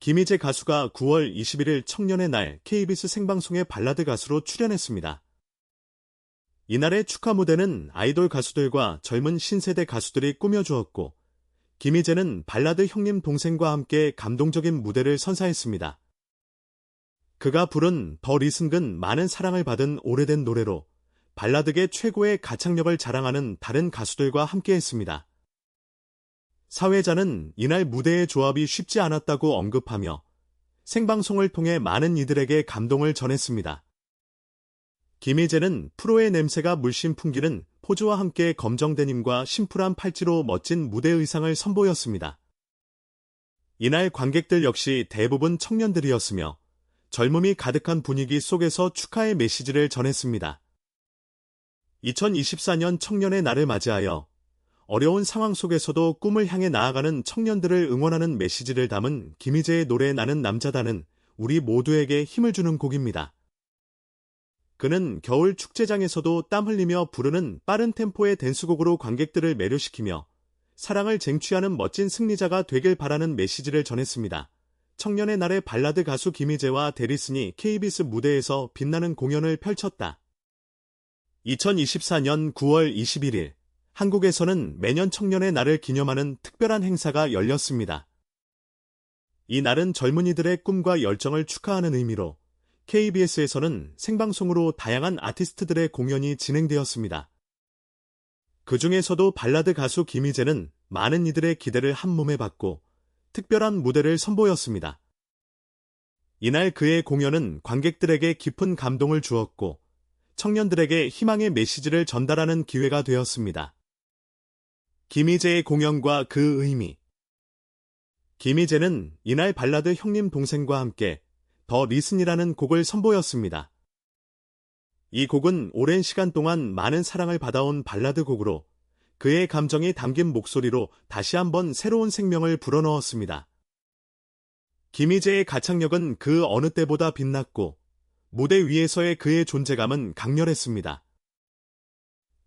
김희재 가수가 9월 21일 청년의 날 KBS 생방송에 발라드 가수로 출연했습니다. 이날의 축하 무대는 아이돌 가수들과 젊은 신세대 가수들이 꾸며주었고, 김희재는 발라드 형님 동생과 함께 감동적인 무대를 선사했습니다. 그가 부른 더 리슨근 많은 사랑을 받은 오래된 노래로 발라드계 최고의 가창력을 자랑하는 다른 가수들과 함께했습니다. 사회자는 이날 무대의 조합이 쉽지 않았다고 언급하며 생방송을 통해 많은 이들에게 감동을 전했습니다. 김희재는 프로의 냄새가 물씬 풍기는 포즈와 함께 검정 데님과 심플한 팔찌로 멋진 무대 의상을 선보였습니다. 이날 관객들 역시 대부분 청년들이었으며 젊음이 가득한 분위기 속에서 축하의 메시지를 전했습니다. 2024년 청년의 날을 맞이하여 어려운 상황 속에서도 꿈을 향해 나아가는 청년들을 응원하는 메시지를 담은 김희재의 노래 나는 남자다는 우리 모두에게 힘을 주는 곡입니다. 그는 겨울 축제장에서도 땀 흘리며 부르는 빠른 템포의 댄스곡으로 관객들을 매료시키며 사랑을 쟁취하는 멋진 승리자가 되길 바라는 메시지를 전했습니다. 청년의 날의 발라드 가수 김희재와 데리슨이 KBS 무대에서 빛나는 공연을 펼쳤다. 2024년 9월 21일 한국에서는 매년 청년의 날을 기념하는 특별한 행사가 열렸습니다. 이 날은 젊은이들의 꿈과 열정을 축하하는 의미로 KBS에서는 생방송으로 다양한 아티스트들의 공연이 진행되었습니다. 그 중에서도 발라드 가수 김희재는 많은 이들의 기대를 한 몸에 받고 특별한 무대를 선보였습니다. 이날 그의 공연은 관객들에게 깊은 감동을 주었고 청년들에게 희망의 메시지를 전달하는 기회가 되었습니다. 김희재의 공연과 그 의미 김희재는 이날 발라드 형님 동생과 함께 더 리슨이라는 곡을 선보였습니다. 이 곡은 오랜 시간 동안 많은 사랑을 받아온 발라드 곡으로 그의 감정이 담긴 목소리로 다시 한번 새로운 생명을 불어넣었습니다. 김희재의 가창력은 그 어느 때보다 빛났고 무대 위에서의 그의 존재감은 강렬했습니다.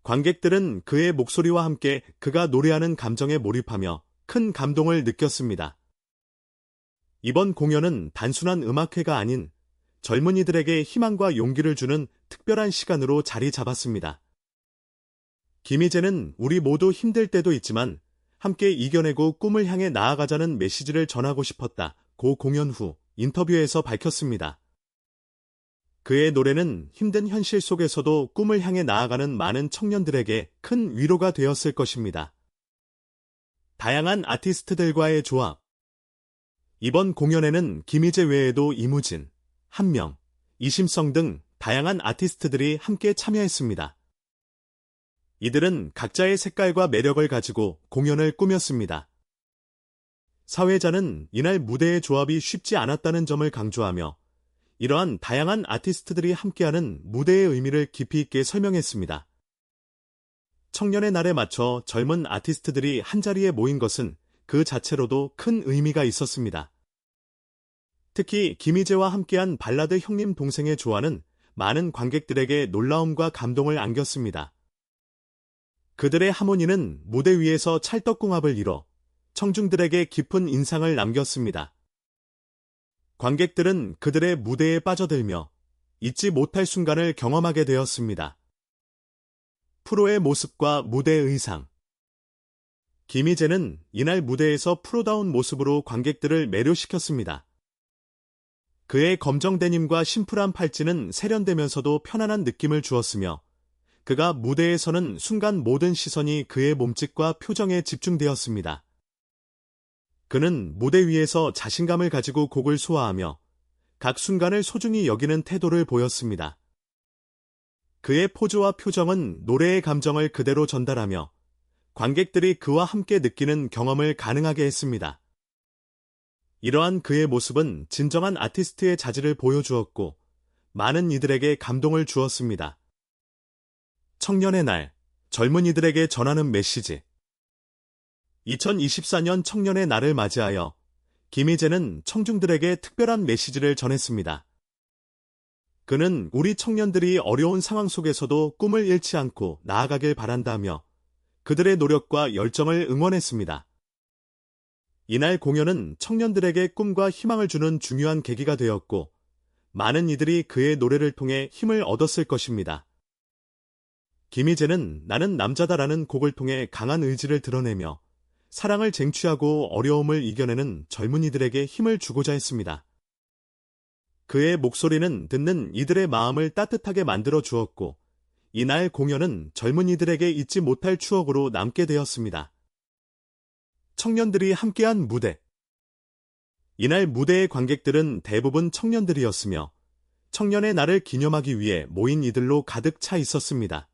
관객들은 그의 목소리와 함께 그가 노래하는 감정에 몰입하며 큰 감동을 느꼈습니다. 이번 공연은 단순한 음악회가 아닌 젊은이들에게 희망과 용기를 주는 특별한 시간으로 자리 잡았습니다. 김희재는 우리 모두 힘들 때도 있지만 함께 이겨내고 꿈을 향해 나아가자는 메시지를 전하고 싶었다. 고 공연 후 인터뷰에서 밝혔습니다. 그의 노래는 힘든 현실 속에서도 꿈을 향해 나아가는 많은 청년들에게 큰 위로가 되었을 것입니다. 다양한 아티스트들과의 조합 이번 공연에는 김희재 외에도 이무진, 한명, 이심성 등 다양한 아티스트들이 함께 참여했습니다. 이들은 각자의 색깔과 매력을 가지고 공연을 꾸몄습니다. 사회자는 이날 무대의 조합이 쉽지 않았다는 점을 강조하며 이러한 다양한 아티스트들이 함께하는 무대의 의미를 깊이 있게 설명했습니다. 청년의 날에 맞춰 젊은 아티스트들이 한자리에 모인 것은 그 자체로도 큰 의미가 있었습니다. 특히 김희재와 함께한 발라드 형님 동생의 조화는 많은 관객들에게 놀라움과 감동을 안겼습니다. 그들의 하모니는 무대 위에서 찰떡궁합을 이뤄 청중들에게 깊은 인상을 남겼습니다. 관객들은 그들의 무대에 빠져들며 잊지 못할 순간을 경험하게 되었습니다. 프로의 모습과 무대 의상 김희재는 이날 무대에서 프로다운 모습으로 관객들을 매료시켰습니다. 그의 검정 데님과 심플한 팔찌는 세련되면서도 편안한 느낌을 주었으며 그가 무대에 서는 순간 모든 시선이 그의 몸짓과 표정에 집중되었습니다. 그는 무대 위에서 자신감을 가지고 곡을 소화하며 각 순간을 소중히 여기는 태도를 보였습니다. 그의 포즈와 표정은 노래의 감정을 그대로 전달하며 관객들이 그와 함께 느끼는 경험을 가능하게 했습니다. 이러한 그의 모습은 진정한 아티스트의 자질을 보여주었고 많은 이들에게 감동을 주었습니다. 청년의 날, 젊은이들에게 전하는 메시지 2024년 청년의 날을 맞이하여 김희재는 청중들에게 특별한 메시지를 전했습니다. 그는 우리 청년들이 어려운 상황 속에서도 꿈을 잃지 않고 나아가길 바란다며 그들의 노력과 열정을 응원했습니다. 이날 공연은 청년들에게 꿈과 희망을 주는 중요한 계기가 되었고, 많은 이들이 그의 노래를 통해 힘을 얻었을 것입니다. 김희재는 나는 남자다라는 곡을 통해 강한 의지를 드러내며 사랑을 쟁취하고 어려움을 이겨내는 젊은이들에게 힘을 주고자 했습니다. 그의 목소리는 듣는 이들의 마음을 따뜻하게 만들어 주었고, 이날 공연은 젊은이들에게 잊지 못할 추억으로 남게 되었습니다. 청년들이 함께한 무대. 이날 무대의 관객들은 대부분 청년들이었으며, 청년의 날을 기념하기 위해 모인 이들로 가득 차 있었습니다.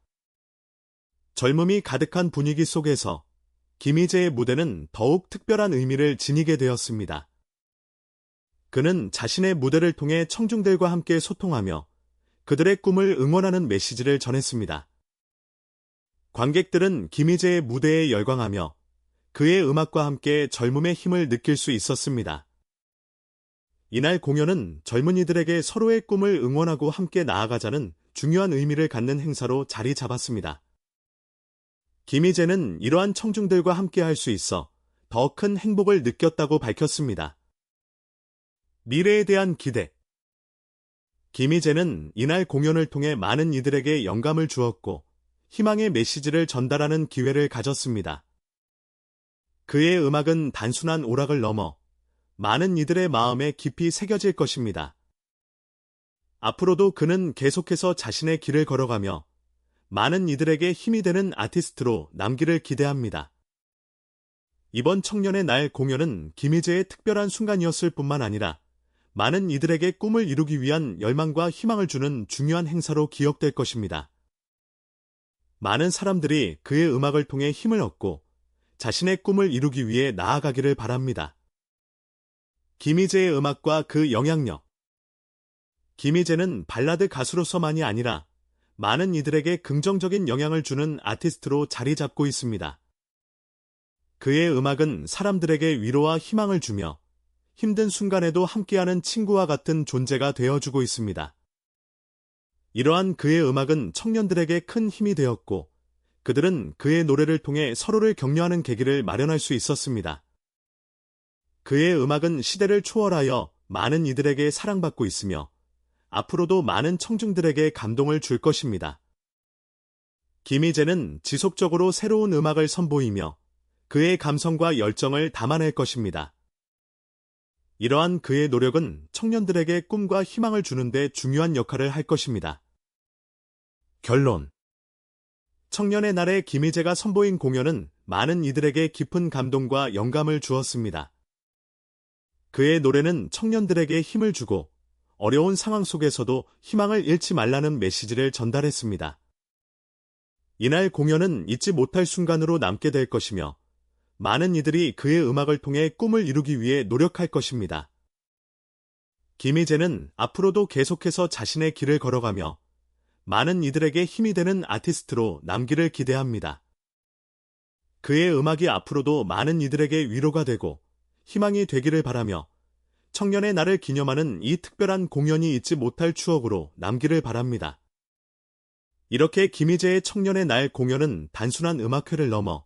젊음이 가득한 분위기 속에서 김희재의 무대는 더욱 특별한 의미를 지니게 되었습니다. 그는 자신의 무대를 통해 청중들과 함께 소통하며 그들의 꿈을 응원하는 메시지를 전했습니다. 관객들은 김희재의 무대에 열광하며 그의 음악과 함께 젊음의 힘을 느낄 수 있었습니다. 이날 공연은 젊은이들에게 서로의 꿈을 응원하고 함께 나아가자는 중요한 의미를 갖는 행사로 자리 잡았습니다. 김희재는 이러한 청중들과 함께 할 수 있어 더 큰 행복을 느꼈다고 밝혔습니다. 미래에 대한 기대 김희재는 이날 공연을 통해 많은 이들에게 영감을 주었고 희망의 메시지를 전달하는 기회를 가졌습니다. 그의 음악은 단순한 오락을 넘어 많은 이들의 마음에 깊이 새겨질 것입니다. 앞으로도 그는 계속해서 자신의 길을 걸어가며 많은 이들에게 힘이 되는 아티스트로 남기를 기대합니다. 이번 청년의 날 공연은 김희재의 특별한 순간이었을 뿐만 아니라 많은 이들에게 꿈을 이루기 위한 열망과 희망을 주는 중요한 행사로 기억될 것입니다. 많은 사람들이 그의 음악을 통해 힘을 얻고 자신의 꿈을 이루기 위해 나아가기를 바랍니다. 김희재의 음악과 그 영향력 김희재는 발라드 가수로서만이 아니라 많은 이들에게 긍정적인 영향을 주는 아티스트로 자리 잡고 있습니다. 그의 음악은 사람들에게 위로와 희망을 주며 힘든 순간에도 함께하는 친구와 같은 존재가 되어주고 있습니다. 이러한 그의 음악은 청년들에게 큰 힘이 되었고 그들은 그의 노래를 통해 서로를 격려하는 계기를 마련할 수 있었습니다. 그의 음악은 시대를 초월하여 많은 이들에게 사랑받고 있으며 앞으로도 많은 청중들에게 감동을 줄 것입니다. 김희재는 지속적으로 새로운 음악을 선보이며 그의 감성과 열정을 담아낼 것입니다. 이러한 그의 노력은 청년들에게 꿈과 희망을 주는데 중요한 역할을 할 것입니다. 결론 청년의 날에 김희재가 선보인 공연은 많은 이들에게 깊은 감동과 영감을 주었습니다. 그의 노래는 청년들에게 힘을 주고 어려운 상황 속에서도 희망을 잃지 말라는 메시지를 전달했습니다. 이날 공연은 잊지 못할 순간으로 남게 될 것이며 많은 이들이 그의 음악을 통해 꿈을 이루기 위해 노력할 것입니다. 김희재는 앞으로도 계속해서 자신의 길을 걸어가며 많은 이들에게 힘이 되는 아티스트로 남기를 기대합니다. 그의 음악이 앞으로도 많은 이들에게 위로가 되고 희망이 되기를 바라며 청년의 날을 기념하는 이 특별한 공연이 잊지 못할 추억으로 남기를 바랍니다. 이렇게 김희재의 청년의 날 공연은 단순한 음악회를 넘어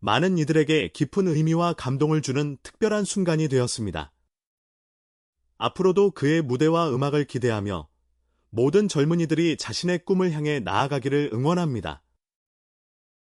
많은 이들에게 깊은 의미와 감동을 주는 특별한 순간이 되었습니다. 앞으로도 그의 무대와 음악을 기대하며 모든 젊은이들이 자신의 꿈을 향해 나아가기를 응원합니다.